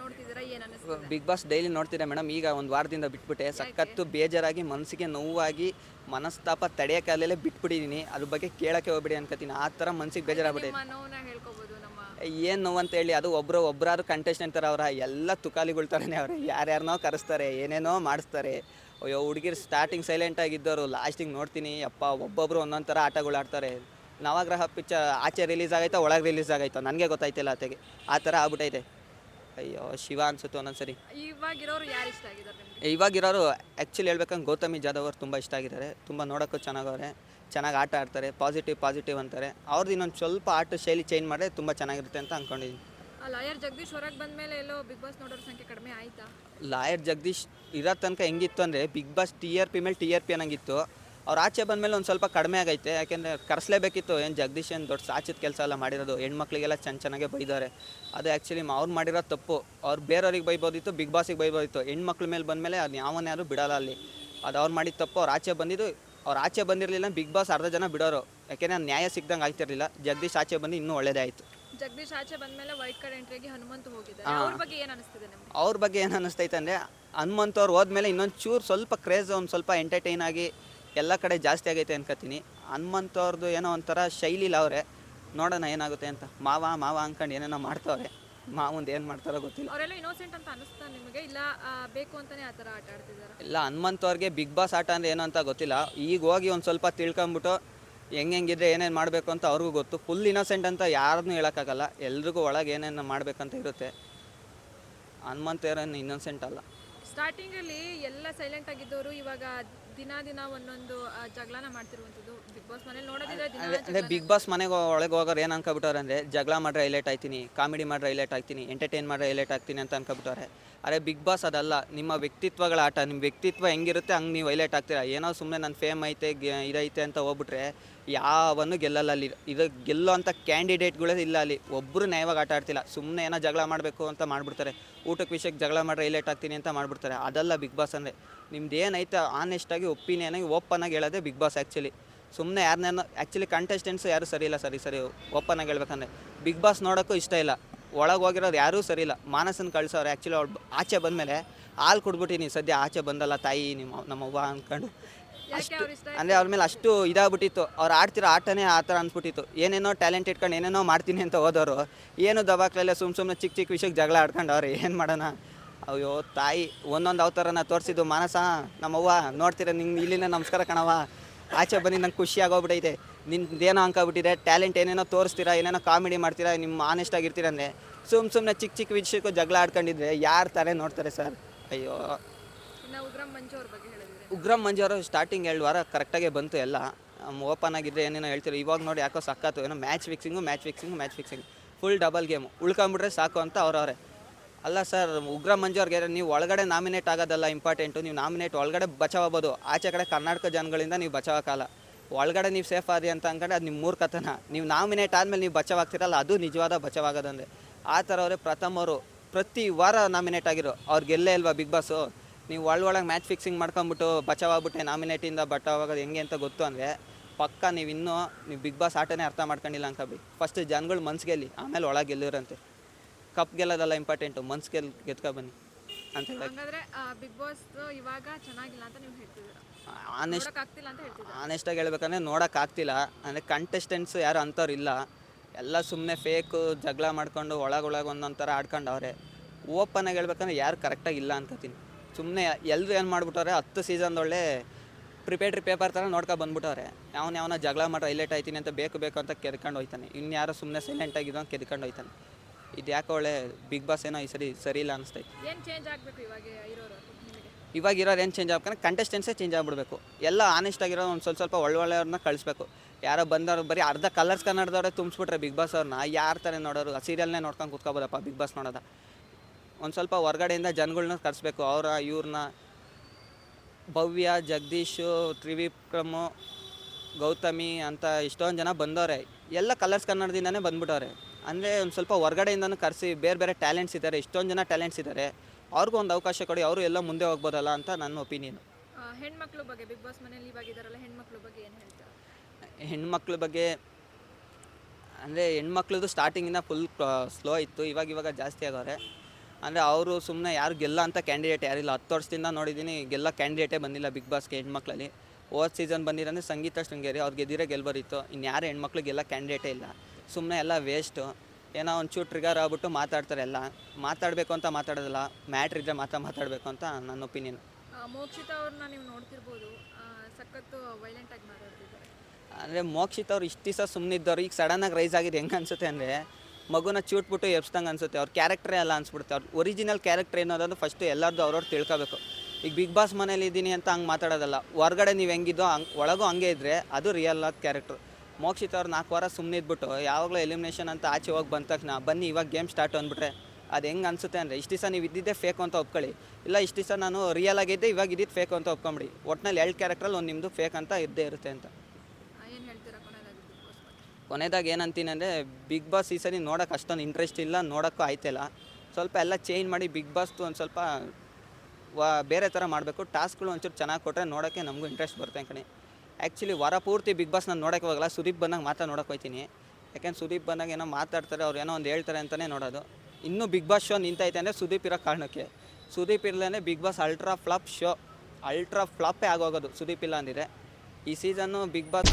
ನೋಡ್ತಿದ್ದೀರಾ? ಏನ್ ಅನಿಸ್ತಿದೆ? ಬಿಗ್ ಬಾಸ್ ಡೈಲಿ ನೋಡ್ತಿದ್ದೆ ಮೇಡಮ್ ಈಗ ಒಂದು ವಾರದಿಂದ ಬಿಟ್ಬಿಟ್ಟೆ. ಸಖತ್ತು ಬೇಜಾರಾಗಿ ಮನಸ್ಸಿಗೆ ನೋವಾಗಿ ಮನಸ್ತಾಪ ತಡೆಯೋಕ್ಕಾಗಲೇ ಬಿಟ್ಬಿಟ್ಟಿದ್ದೀನಿ. ಅದ್ರ ಬಗ್ಗೆ ಕೇಳಕ್ಕೆ ಹೋಗ್ಬಿಡಿ ಅನ್ಕೋತೀನಿ. ಆ ಥರ ಮನ್ಸಿಗೆ ಬೇಜಾರಾಗ್ಬಿಡಿ ನೋವನ್ನ ನಮ್ಮ ಏನು ನೋವು ಅಂತ ಹೇಳಿ. ಅದು ಒಬ್ಬರು ಒಬ್ಬರಾದ್ರು ಕಂಟೆಸ್ಟೆಂಟ್ ಥರ ಅವರ. ಎಲ್ಲ ತುಕಾಲಿಗಳ ಥರನೇ ಅವ್ರೆ. ಯಾರ್ಯಾರನೋ ಕರೆಸ್ತಾರೆ ಏನೇನೋ ಮಾಡಿಸ್ತಾರೆ. ಅಯ್ಯೋ ಹುಡುಗಿರು ಸ್ಟಾರ್ಟಿಂಗ್ ಸೈಲೆಂಟ್ ಆಗಿದ್ದವರು. ಲಾಸ್ಟಿಗೆ ನೋಡ್ತೀನಿ. ಅಪ್ಪ ಒಬ್ಬೊಬ್ರು ಒಂದೊಂದು ಥರ ಆಟಗಳು ಆಡ್ತಾರೆ. ನವಗ್ರಹ ಪಿಕ್ಚರ್ ಆಚೆ ರಿಲೀಸ್ ಆಗೈತೋ ಒಳಗೆ ರಿಲೀಸ್ ಆಗೈತೋ? ನನಗೆ ಗೊತ್ತಾಯ್ತಿಲ್ಲ ಆತೆಗೆ ಆ ಥರ ಆಗ್ಬಿಟ್ಟೈತೆ ಅಯ್ಯೋ ಶಿವ ಅನ್ಸುತ್ತೆ ಒಂದೊಂದ್ಸರಿ. ಇವಾಗಿರೋರು ಯಾರು ಇಷ್ಟ ಆಗಿದ್ದಾರೆ ನಿಮ್ಗೆ? ಇವಾಗಿರೋರು ಆ್ಯಕ್ಚುಲಿ ಹೇಳ್ಬೇಕಂದ್ರೆ ಗೌತಮಿ ಜಾಧವ್ ಅವ್ರು ತುಂಬ ಇಷ್ಟ ಆಗಿದ್ದಾರೆ. ತುಂಬ ನೋಡೋಕ್ಕೂ ಚೆನ್ನಾಗವ್ರೆ ಚೆನ್ನಾಗಿ ಆಟ ಆಡ್ತಾರೆ ಪಾಸಿಟಿವ್ ಪಾಸಿಟಿವ್ ಅಂತಾರೆ. ಅವ್ರದ್ದು ಇನ್ನೊಂದು ಸ್ವಲ್ಪ ಆಟ ಶೈಲಿ ಚೇಂಜ್ ಮಾಡಿದ್ರೆ ತುಂಬ ಚೆನ್ನಾಗಿರುತ್ತೆ ಅಂತ ಅಂದ್ಕೊಂಡಿದ್ದೀನಿ ಲಾಯರ್ ಜಗದೀಶ್ ಹೊರಗೆ ಬಂದ್ಮೇಲೆ ಎಲ್ಲೋ ಬಿಗ್ ಬಾಸ್ ನೋಡೋರ ಸಂಖ್ಯೆ ಕಡಿಮೆ ಆಯ್ತಾ? ಲಾಯರ್ ಜಗದೀಶ್ ಇರೋ ತನಕ ಹೆಂಗಿತ್ತು ಅಂದರೆ Bigg Boss T R P ಮೇಲೆ ಟಿ ಆರ್ ಪಿ ಅನ್ನಂಗಿತ್ತು. ಅವ್ರು ಆಚೆ ಬಂದಮೇಲೆ ಒಂದು ಸ್ವಲ್ಪ ಕಡಿಮೆ ಆಗೈತೆ. ಯಾಕೆಂದರೆ ಕರೆಸಲೇಬೇಕಿತ್ತು. ಏನು ಜಗದೀಶ್ ಏನು ದೊಡ್ಡ ಸಾಚಿದ ಕೆಲಸ ಎಲ್ಲ ಮಾಡಿರೋದು. ಹೆಣ್ಮಕ್ಳಿಗೆಲ್ಲ ಚೆನ್ನ ಚೆನ್ನಾಗೆ ಬೈದಾರೆ. ಅದು ಆ್ಯಕ್ಚುಲಿ ಅವ್ರು ಮಾಡಿರೋ ತಪ್ಪು. ಅವ್ರು ಬೇರೆಯವ್ರಿಗೆ ಬೈಬೋದಿತ್ತು ಬಿಗ್ ಬಾಸಿಗೆ ಬೈಬೋದಿತ್ತು. ಹೆಣ್ಮಕ್ಳ ಮೇಲೆ ಬಂದಮೇಲೆ ಅದು ಯಾವನ್ನ ಯಾರು ಬಿಡಲ್ಲ ಅಲ್ಲಿ. ಅದು ಅವ್ರು ಮಾಡಿದ ತಪ್ಪು. ಅವ್ರು ಆಚೆ ಬಂದಿದ್ದು ಅವ್ರು ಆಚೆ ಬಂದಿರಲಿಲ್ಲ ಬಿಗ್ ಬಾಸ್ ಅರ್ಧ ಜನ ಬಿಡೋರು. ಯಾಕೆಂದರೆ ನ್ಯಾಯ ಸಿಗ್ದಂಗೆ ಆಗ್ತಿರಲಿಲ್ಲ. ಜಗದೀಶ್ ಆಚೆ ಬಂದು ಇನ್ನೂ ಒಳ್ಳೇದೇ ಆಯಿತು. ಜಗದೀಶ್ ಆಚೆ ಬಂದ್ಮೇಲೆ ವೈಟ್ ಕಾರ್ಡ್ ಎಂಟ್ರಿಗೆ ಹನುಮಂತ್ ಹೋಗಿದ್ದಾರೆ. ಅವ್ರ ಬಗ್ಗೆ ಏನು ಅನಿಸ್ತಿದೆ ನಿಮ್ಗೆ? ಅವ್ರ ಬಗ್ಗೆ ಏನು ಅನಿಸ್ತೈತೆ ಅಂದರೆ ಹನುಮಂತ್ ಅವ್ರು ಹೋದ್ಮೇಲೆ ಇನ್ನೊಂದು ಚೂರು ಸ್ವಲ್ಪ ಕ್ರೇಜ್ ಒಂದು ಸ್ವಲ್ಪ ಎಂಟರ್ಟೈನ್ ಆಗಿ ಎಲ್ಲ ಕಡೆ ಜಾಸ್ತಿ ಆಗೈತೆ ಅನ್ಕೋತೀನಿ. ಹನುಮಂತ್ ಅವ್ರದ್ದು ಏನೋ ಒಂಥರ ಶೈಲಿಲ್ಲ ಅವರೇ. ನೋಡೋಣ ಏನಾಗುತ್ತೆ ಅಂತ. ಮಾವ ಮಾವ ಅಂದ್ಕೊಂಡು ಏನೇನೋ ಮಾಡ್ತಾವ್ರೆ. ಮಾವಂದು ಏನು ಮಾಡ್ತಾರೋ ಗೊತ್ತಿಲ್ಲ. ಅವರೆಲ್ಲ ಇನ್ನೋಸೆಂಟ್ ಅಂತ ಅನಿಸ್ತಾ ನಿಮಗೆ? ಇಲ್ಲ ಬೇಕು ಅಂತಾನೆ ಆ ಥರ ಆಟ ಆಡ್ತಿದ್ದಾರೆ ಇಲ್ಲ ಹನುಮಂತ್ ಅವ್ರಿಗೆ ಬಿಗ್ ಬಾಸ್ ಆಟ ಅಂದರೆ ಏನು ಅಂತ ಗೊತ್ತಿಲ್ಲ. ಈಗ ಹೋಗಿ ಒಂದು ಸ್ವಲ್ಪ ತಿಳ್ಕೊಂಬಿಟ್ಟು ಹೆಂಗೆ ಹೆಂಗಿದ್ರೆ ಏನೇನು ಮಾಡಬೇಕು ಅಂತ ಅವ್ರಿಗೂ ಗೊತ್ತು. ಫುಲ್ ಇನ್ನೋಸೆಂಟ್ ಅಂತ ಯಾರನ್ನೂ ಹೇಳೋಕ್ಕಾಗಲ್ಲ. ಎಲ್ರಿಗೂ ಒಳಗೆ ಏನೇನು ಮಾಡಬೇಕಂತ ಇರುತ್ತೆ. ಹನುಮಂತ ಏನೋ ಇನ್ನೋಸೆಂಟ್ ಅಲ್ಲ ಸ್ಟಾರ್ಟಿಂಗಲ್ಲಿ ಎಲ್ಲ ಸೈಲೆಂಟ್ ಆಗಿದ್ದವರು ಇವಾಗ ದಿನ ದಿನ ಒಂದೊಂದು ಜಗಳನ ಮಾಡ್ತಿರುವಂತದ್ದು ಬಿಗ್ ಬಾಸ್ ಮನೇಲಿ ನೋಡೋದಿದ್ರೆ ದಿನ ಅದೇ ಅಂದರೆ ಬಿಗ್ ಬಾಸ್ ಮನೆಗೆ ಒಳಗೆ ಹೋಗೋರು ಏನು ಅನ್ಕೊಬಿಟ್ಟವ್ರೆ ಅಂದರೆ ಜಗಳ ಮಾಡ್ರೆ ಹೈಲೈಟ್ ಆಯ್ತೀನಿ ಕಾಮಿಡಿ ಮಾಡ್ರೆ ಹೈಲೈಟ್ ಆಗ್ತೀನಿ ಎಂಟರ್ಟೈನ್ ಮಾಡ್ರೆ ಹೈಲೈಟ್ ಆಗ್ತೀನಿ ಅಂತ ಅನ್ಕೊಬಿಟ್ಟವ್ರೆ. ಅರೆ ಬಿಗ್ ಬಾಸ್ ಅದಲ್ಲ ನಿಮ್ಮ ವ್ಯಕ್ತಿತ್ವಗಳ ಆಟ ನಿಮ್ಮ ವ್ಯಕ್ತಿತ್ವ ಹೆಂಗಿರುತ್ತೆ ಹಂಗೆ ನೀವು ಹೈಲೈಟ್ ಆಗ್ತೀರಾ? ಏನೋ ಸುಮ್ಮನೆ ನನ್ನ ಫೇಮ್ ಐತೆ ಗೆ- ಇದೈತೆ ಅಂತ ಹೋಗ್ಬಿಟ್ರೆ ಯಾವನ್ನು ಗೆಲ್ಲಲ್ಲ ಅಲ್ಲಿ. ಇದು ಗೆಲ್ಲೋ ಅಂಥ ಕ್ಯಾಂಡಿಡೇಟ್ಗಳೇ ಇಲ್ಲ ಅಲ್ಲಿ. ಒಬ್ಬರು ನ್ಯಾಯವಾಗಿ ಆಟ ಆಡ್ತಿಲ್ಲ. ಸುಮ್ಮನೆ ಏನೋ ಜಗಳ ಮಾಡಬೇಕು ಅಂತ ಮಾಡಿಬಿಡ್ತಾರೆ. ಊಟಕ್ಕೆ ವಿಷಯಕ್ಕೆ ಜಗಳ ಮಾಡಿ ಹೈಲೈಟ್ ಆಗ್ತೀನಿ ಅಂತ ಮಾಡಿಬಿಡ್ತಾರೆ. ಅದಲ್ಲ ಬಿಗ್ ಬಾಸ್ ಅಂದರೆ. ನಿಮ್ದು ಏನೈತೆ ಆನೆಸ್ಟಾಗಿ ಒಪಿನಿಯನಾಗಿ ಓಪನ್ ಆಗಿ ಹೇಳೋದೇ ಬಿಗ್ ಬಾಸ್ ಆ್ಯಕ್ಚುಲಿ ಸುಮ್ಮನೆ ಯಾರನ್ನೇನೋ ಆ್ಯಕ್ಚುಲಿ ಕಂಟೆಸ್ಟೆಂಟ್ಸ್ ಯಾರು ಸರಿ ಇಲ್ಲ ಸರಿ ಸರಿ ಓಪನ್ ಆಗಿ ಹೇಳ್ಬೇಕಂದ್ರೆ. ಬಿಗ್ ಬಾಸ್ ನೋಡೋಕ್ಕೂ ಇಷ್ಟ ಇಲ್ಲ. ಒಳಗೆ ಹೋಗಿರೋರು ಯಾರೂ ಸರಿ ಇಲ್ಲ. ಮಾನಸನ ಕಳ್ಸೋರು ಆ್ಯಕ್ಚುಲಿ ಅವ್ಳು ಆಚೆ ಬಂದಮೇಲೆ ಹಾಲು ಕೊಡ್ಬಿಟ್ಟಿನಿ ಸದ್ಯ ಆಚೆ ಬಂದಲ್ಲ ತಾಯಿ, ನಿಮ್ಮ, ನಮ್ಮವ್ವ ಅಂದ್ಕೊಂಡು ಅವ್ರು ಅಂದರೆ ಅವ್ರ ಮೇಲೆ ಅಷ್ಟು ಇದಾಗ್ಬಿಟ್ಟಿತ್ತು. ಅವ್ರು ಆಡ್ತಿರೋ ಆಟನೇ ಆ ಥರ ಅನ್ಸ್ಬಿಟ್ಟಿತ್ತು. ಏನೇನೋ ಟ್ಯಾಲೆಂಟ್ ಇಟ್ಕೊಂಡು ಏನೇನೋ ಮಾಡ್ತೀನಿ ಅಂತ ಹೋದವರು. ಏನು ದಬಾಕ್ಲೆಲ್ಲ ಸುಮ್ಮ ಸುಮ್ಮನೆ ಚಿಕ್ಕ ಚಿಕ್ಕ ವಿಷಯಕ್ಕೆ ಜಗಳ ಆಡ್ಕೊಂಡು ಅವ್ರು ಏನು ಮಾಡೋಣ? ಅಯ್ಯೋ ತಾಯಿ ಒಂದೊಂದು ಅವತಾರನ ತೋರಿಸಿದ್ದು ಮಾನಸ ನಮ್ಮವ್ವ. ನೋಡ್ತೀರ ನಿಂಗೆ ಇಲ್ಲಿಂದ ನಮಸ್ಕಾರ ಕಣವ ಆಚೆ ಬನ್ನಿ ನಂಗೆ ಖುಷಿ ಆಗೋಗ್ಬಿಟ್ಟೈತೆ ನಿಂದೇನೋ ಅನ್ಕೊಬಿಟ್ಟಿದೆ ಟ್ಯಾಲೆಂಟ್ ಏನೇನೋ ತೋರಿಸ್ತೀರಾ ಏನೇನೋ ಕಾಮಿಡಿ ಮಾಡ್ತೀರಾ ನಿಮ್ಮ ಆನೆಸ್ಟ್ ಆಗಿರ್ತೀರ ಅಂದರೆ. ಸುಮ್ಮ ಸುಮ್ಮನೆ ಚಿಕ್ಕ ಚಿಕ್ಕ ವಿಷಯಕ್ಕೂ ಜಗಳ ಆಡ್ಕೊಂಡಿದ್ರೆ ಯಾರು ತಾನೇ ನೋಡ್ತಾರೆ ಸರ್? ಅಯ್ಯೋ. ಉಗ್ರಂ ಮಂಜು ಬಗ್ಗೆ ಸ್ಟಾರ್ಟಿಂಗ್ ಎರಡು ವಾರ ಕರೆಕ್ಟಾಗೆ ಬಂತು ಎಲ್ಲ. ಓಪನ್ ಆಗಿದ್ರೆ ಏನೇನೋ ಹೇಳ್ತಾರೆ ಇವಾಗ ನೋಡಿ ಯಾಕೋ ಸಕ್ಕತ್ತು ಏನೋ match fixing match fixing match fixing full double game ಉಳ್ಕೊಂಬಿಟ್ರೆ ಸಾಕು ಅಂತ ಅವ್ರವ್ರೆ. ಅಲ್ಲ ಸರ್ ಉಗ್ರ ಮಂಜು ಅವ್ರಿಗೆ ನೀವು ಒಳಗಡೆ ನಾಮಿನೇಟ್ ಆಗೋದಲ್ಲ ಇಂಪಾರ್ಟೆಂಟು ನೀವು ನಾಮಿನೇಟ್ ಒಳಗಡೆ ಬಚಾವಬೋದು ಆಚೆ ಕಡೆ ಕರ್ನಾಟಕ ಜನಗಳಿಂದ ನೀವು ಬಚಾವಕ್ಕಾಗಲ್ಲ ಒಳಗಡೆ ನೀವು ಸೇಫ್ ಆದಿ ಅಂತ ಅಂದ್ಕೊಂಡು ಅದು ನಿಮ್ಮ ಮೂರ್ಖತನ. ನೀವು ನಾಮಿನೇಟ್ ಆದಮೇಲೆ ನೀವು ಬಚಾವಾಗ್ತಿರಲ್ಲ, ಅದು ನಿಜವಾದ ಬಚಾವಾಗೋದಂದ್ರೆ ಆ ಥರ ಅವರೇ ಪ್ರಥಮರು ಪ್ರತಿ ವಾರ ನಾಮಿನೇಟ್ ಆಗಿರೋ. ಅವ್ರು ಗೆಲ್ಲೇ ಇಲ್ವಾ ಬಿಗ್ ಬಾಸು ನೀವು ಒಳಗೊಳಗೆ ಮ್ಯಾಚ್ ಫಿಕ್ಸಿಂಗ್ ಮಾಡ್ಕೊಂಬಿಟ್ಟು ಬಚಾವಾಗ್ಬಿಟ್ಟೆ ನಾಮಿನೇಟಿಂದ ಬಚಾವಾಗೋದು ಹೆಂಗೆ ಅಂತ ಗೊತ್ತು ಅಂದರೆ ಪಕ್ಕ ನೀವು ಇನ್ನೂ ನೀವು ಬಿಗ್ ಬಾಸ್ ಆಟನೇ ಅರ್ಥ ಮಾಡ್ಕೊಂಡಿಲ್ಲ ಅನ್ಕೋಬಿ ಫಸ್ಟ್ ಜನಗಳು ಮನ್ಸು ಗೆಲ್ಲಿ ಆಮೇಲೆ ಒಳಗೆ ಗೆಲ್ಲಿರಂತೆ ಕಪ್ ಗೆಲ್ಲೋದೆಲ್ಲ ಇಂಪಾರ್ಟೆಂಟು ಮನ್ಸು ಗೆಲ್ ಗೆದ್ಕೊ ಬನ್ನಿ ಅಂತ ಬಿಗ್ ಬಾಸ್ ಇವಾಗ ಚೆನ್ನಾಗಿಲ್ಲ ಅಂತ ನೀವು ಹೇಳ್ತಿದ್ದೀರಾ? ಆನೆಸ್ಟ್ ಅಂತ ಆನೆಸ್ಟಾಗಿ ಹೇಳ್ಬೇಕಂದ್ರೆ ನೋಡೋಕ್ಕಾಗ್ತಿಲ್ಲ ಅಂದರೆ ಕಂಟೆಸ್ಟೆಂಟ್ಸ್ ಯಾರು ಅಂಥವ್ರು ಇಲ್ಲ. ಎಲ್ಲ ಸುಮ್ಮನೆ ಫೇಕು ಜಗಳ ಮಾಡ್ಕೊಂಡು ಒಳಗೊಳಗೆ ಒಂದೊಂದು ಥರ ಆಡ್ಕೊಂಡವ್ರೆ. ಓಪನಾಗಿ ಹೇಳ್ಬೇಕಂದ್ರೆ ಯಾರು ಕರೆಕ್ಟಾಗಿ ಇಲ್ಲ ಅನ್ಕೋತೀನಿ. ಸುಮ್ಮನೆ ಎಲ್ಲರೂ ಏನು ಮಾಡ್ಬಿಟ್ಟವ್ರೆ ಹತ್ತು ಸೀಸನ್ದೊಳ್ಳೆ ಪ್ರಿಪೇರ್ಡ್ರಿ ಪೇಪರ್ ಥರ ನೋಡ್ಕೊ ಬಂದ್ಬಿಟ್ಟವ್ರೆ. ಅವ್ನು ಯಾವನ ಜಗಳ ಮಾಡಿ ಹೈಲೈಟ್ ಆಯ್ತೀನಿ ಅಂತ ಬೇಕು ಬೇಕು ಅಂತ ಕೆದ್ಕೊಂಡು ಹೋಯ್ತಾನೆ. ಇನ್ಯಾರೋ ಸುಮ್ಮನೆ ಸೈಲೆಂಟ್ ಆಗಿದ್ದು ಅಂತ ಕೆದ್ಕೊಂಡು ಹೋಯ್ತಾನೆ. ಇದು ಯಾಕೆ ಒಳ್ಳೆ ಬಿಗ್ ಬಾಸ್ ಏನೋ ಈ ಸರಿ ಸರಿ ಇಲ್ಲ ಅನಿಸ್ತೈತೆ ಇವಾಗ ಇರೋರು ಇವಾಗ ಇರೋರು ಏನು ಚೇಂಜ್ ಆಗ್ಬೇಕಂದ್ರೆ ಕಂಟೆಸ್ಟೆನ್ಸೇ ಚೇಂಜ್ ಆಗ್ಬಿಡ್ಬೇಕು. ಎಲ್ಲ ಆನೆಸ್ಟ್ ಆಗಿರೋ ಒಂದು ಸ್ವಲ್ಪ ಸ್ವಲ್ಪ ಒಳ್ಳೊಳ್ಳೆಯವ್ರನ್ನ ಕಳಿಸ್ಬೇಕು. ಯಾರೋ ಬಂದವ್ರು ಬರೀ ಅರ್ಧ ಕಲರ್ಸ್ ಕನ್ನಡದವ್ರೆ ತುಂಬಿಸ್ಬಿಟ್ರೆ ಬಿಗ್ ಬಾಸ್ ಅವ್ರನ್ನ ಯಾರು ಥರ ನೋಡೋರು? ಆ ಸೀರಿಯಲ್ನೇ ನೋಡ್ಕೊಂಡು ಕೂತ್ಕೋಬೋದಪ್ಪ ಬಿಗ್ ಬಾಸ್ ನೋಡೋದ. ಒಂದು ಸ್ವಲ್ಪ ಹೊರ್ಗಡೆಯಿಂದ ಜನಗಳ್ನ ಕರೆಸ್ಬೇಕು. ಅವರ ಇವ್ರನ್ನ ಭವ್ಯ ಜಗದೀಶು ತ್ರಿವಿಕ್ರಮು ಗೌತಮಿ ಅಂತ ಇಷ್ಟೊಂದು ಜನ ಬಂದವ್ರೆ. ಎಲ್ಲ ಕಲರ್ಸ್ ಕನ್ನಡದಿಂದನೇ ಬಂದ್ಬಿಟ್ಟವ್ರೆ. ಅಂದರೆ ಒಂದು ಸ್ವಲ್ಪ ಹೊರ್ಗಡೆಯಿಂದನೂ ಕರೆಸಿ ಬೇರೆ ಬೇರೆ ಟ್ಯಾಲೆಂಟ್ಸ್ ಇದ್ದಾರೆ ಇಷ್ಟೊಂದು ಜನ ಟ್ಯಾಲೆಂಟ್ಸ್ ಇದ್ದಾರೆ ಅವ್ರಿಗೂ ಒಂದು ಅವಕಾಶ ಕೊಡಿ ಅವರು ಎಲ್ಲ ಮುಂದೆ ಹೋಗ್ಬೋದಲ್ಲ ಅಂತ ನನ್ನ ಒಪಿನಿಯನ್ ಹೆಣ್ಮಕ್ಳ ಬಗ್ಗೆ ಬಿಗ್ ಬಾಸ್ ಮನೇಲಿ ಇವಾಗ ಹೆಣ್ಮಕ್ಳ ಬಗ್ಗೆ ಏನು ಹೇಳ್ತಾರೆ? ಹೆಣ್ಮಕ್ಳ ಬಗ್ಗೆ ಅಂದರೆ ಹೆಣ್ಮಕ್ಳದ್ದು ಸ್ಟಾರ್ಟಿಂಗಿಂದ ಫುಲ್ ಸ್ಲೋ ಇತ್ತು ಇವಾಗ ಇವಾಗ ಜಾಸ್ತಿ ಆಗವ್ರೆ ಅಂದರೆ ಅವರು ಸುಮ್ಮನೆ ಯಾರು ಗೆಲ್ಲ ಅಂತ ಕ್ಯಾಂಡಿಡೇಟ್ ಯಾರಿಲ್ಲ. ಹತ್ತು ವರ್ಷದಿಂದ ನೋಡಿದ್ದೀನಿ ಗೆಲ್ಲ ಕ್ಯಾಂಡಿಡೇಟೇ ಬಂದಿಲ್ಲ ಬಿಗ್ ಬಾಸ್ಗೆ ಹೆಣ್ಮಕ್ಳಲ್ಲಿ. ಹೋದ ಸೀಸನ್ ಬಂದಿರಂದ್ರೆ ಸಂಗೀತ ಶೃಂಗೇರಿ ಅವ್ರು ಗೆದ್ದಿರೇ ಗೆಲ್ಬರಿತ್ತು. ಇನ್ಯಾರು ಹೆಣ್ಮಕ್ಳಿಗೆಲ್ಲ ಕ್ಯಾಂಡಿಡೇಟೇ ಇಲ್ಲ. ಸುಮ್ಮನೆ ಎಲ್ಲ ವೇಸ್ಟು ಏನೋ ಒಂಚೂರು ಟ್ರಿಗರ್ ಆಗ್ಬಿಟ್ಟು ಮಾತಾಡ್ತಾರೆ ಎಲ್ಲ. ಮಾತಾಡಬೇಕು ಅಂತ ಮಾತಾಡೋದಿಲ್ಲ. ಮ್ಯಾಟ್ರ್ ಇದ್ರೆ ಮಾತ್ರ ಮಾತಾಡಬೇಕು ಅಂತ ನನ್ನ ಒಪಿನಿಯನ್ ಮೋಕ್ಷಿತಾ ಅವ್ರನ್ನ ನೀವು ನೋಡ್ತಿರ್ಬೋದು. ಆ, ಸಖತ್ತು ವೈಲೆಂಟ್ ಆಗಿ ಮಾತಾಡ್ತಿದ್ದಾರೆ. ಅಂದರೆ ಮೋಕ್ಷಿತ ಅವ್ರು ಇಷ್ಟು ದಿವಸ ಸುಮ್ಮನಿದ್ದವ್ರು ಈಗ ಸಡನ್ನಾಗಿ ರೈಸ್ ಆಗಿದ್ದು ಹೆಂಗೆ ಅನಿಸುತ್ತೆ ಅಂದರೆ ಮಗುನ ಚೂಟ್ಬಿಟ್ಟು ಎಬ್ಸ್ದಂಗೆ ಅನ್ಸುತ್ತೆ. ಅವ್ರ ಕ್ಯಾರೆಕ್ಟ್ರೇ ಅಲ್ಲ ಅನ್ಸ್ಬಿಡುತ್ತೆ. ಅವ್ರ ಒರಿಜಿನಲ್ ಕ್ಯಾರೆಕ್ಟರ್ ಅದನ್ನು ಫಸ್ಟು ಎಲ್ಲರದ್ದು ಅವ್ರವ್ರು ತಿಳ್ಕೊಬೇಕು. ಈಗ ಬಿಗ್ ಬಾಸ್ ಮನೇಲಿ ಇದ್ದೀನಿ ಅಂತ ಹಂಗೆ ಮಾತಾಡೋದಲ್ಲ, ಹೊರಗಡೆ ನೀವು ಹೆಂಗಿದ್ದೋ ಹಂಗೆ, ಒಳಗೂ ಹಂಗೆ ಇದ್ದರೆ ಅದು ರಿಯಲ್ ಆದ ಕ್ಯಾರೆಕ್ಟ್ರು ಮೋಕ್ಷಿತ್ ಅವ್ರು ನಾಲ್ಕು ವಾರ ಸುಮ್ಮನೆ ಇದ್ಬಿಟ್ಟು, ಯಾವಾಗಲೂ ಎಲಿಮಿನೇಷನ್ ಅಂತ ಆಚೆ ಹೋಗಿ ಬಂದ ತಕ್ಷಣ, ಬನ್ನಿ ಇವಾಗ ಗೇಮ್ ಸ್ಟಾರ್ಟ್ ಅಂದ್ಬಿಟ್ರೆ, ಅದು ಹೆಂಗೆ ಅನ್ಸುತ್ತೆ ಅಂದರೆ, ಇಷ್ಟು ದಿವಸ ನೀವು ಇದ್ದಿದ್ದೆ ಫೇಕು ಅಂತ ಒಪ್ಕೊಳ್ಳಿ. ಇಲ್ಲ ಇಷ್ಟು ದಿವಸ ನಾನು ರಿಯಲ್ ಆಗಿದ್ದೆ, ಇವಾಗ ಇದ್ದಿದ್ದು ಫೇಕು ಅಂತ ಒಪ್ಕೊಂಬಿಡಿ. ಒಟ್ನಲ್ಲಿ ಎರಡು ಕ್ಯಾರೆಕ್ಟ್ರಲ್ಲಿ ಒಂದು ನಿಮ್ಮದು ಫೇಕ್ ಅಂತ ಇದ್ದೇ ಇರುತ್ತೆ ಅಂತ ಏನು ಹೇಳ್ತೀರಾ ಕೊನೆಯದಾಗಿ ಬಿಗ್ ಬಾಸ್ ಬಗ್ಗೆ ಕೊನೆದಾಗಿ ಏನಂತೀನಿ ಅಂದರೆ ಬಿಗ್ ಬಾಸ್ ಈ ಸರಿ ನೋಡೋಕೆ ಅಷ್ಟೊಂದು ಇಂಟ್ರೆಸ್ಟ್ ಇಲ್ಲ, ನೋಡೋಕ್ಕೂ ಆಯ್ತಿಲ್ಲ ಸ್ವಲ್ಪ ಎಲ್ಲ ಚೇಂಜ್ ಮಾಡಿ ಬಿಗ್ ಬಾಸ್ದು ಒಂದು ಸ್ವಲ್ಪ ವಾ, ಬೇರೆ ಥರ ಮಾಡಬೇಕು. ಟಾಸ್ಕ್ಗಳು ಒಂಚೂರು ಚೆನ್ನಾಗಿ ಕೊಟ್ಟರೆ ನೋಡೋಕ್ಕೆ ನಮಗೂ ಇಂಟ್ರೆಸ್ಟ್ ಬರುತ್ತೆ ಕಣೆ. ಆ್ಯಕ್ಚುಲಿ ವಾರ ಪೂರ್ತಿ ಬಿಗ್ ಬಾಸ್ ನಾನು ನೋಡೋಕ್ಕೆ ಹೋಗಲ್ಲ, ಸುದೀಪ್ ಬಂದಾಗ ಮಾತ್ರ ನೋಡೋಕೆ ಹೋಗ್ತೀನಿ ಯಾಕೆಂದ್ರೆ ಸುದೀಪ್ ಬಂದಾಗ ಏನೋ ಮಾತಾಡ್ತಾರೆ, ಅವ್ರು ಏನೋ ಒಂದು ಹೇಳ್ತಾರೆ ಅಂತಲೇ ನೋಡೋದು. ಇನ್ನೂ ಬಿಗ್ ಬಾಸ್ ಶೋ ನಿಂತೈತೆ ಅಂದರೆ ಸುದೀಪ್ ಇರೋ ಕಾರಣಕ್ಕೆ. ಸುದೀಪ್ ಇರಲೇ Bigg Boss ultra flop show ultra ಫ್ಲಾಪೇ ಆಗೋಗೋದು ಸುದೀಪ್ ಇಲ್ಲ ಅಂದಿದೆ ಈ ಸೀಸನ್ನು Bigg Boss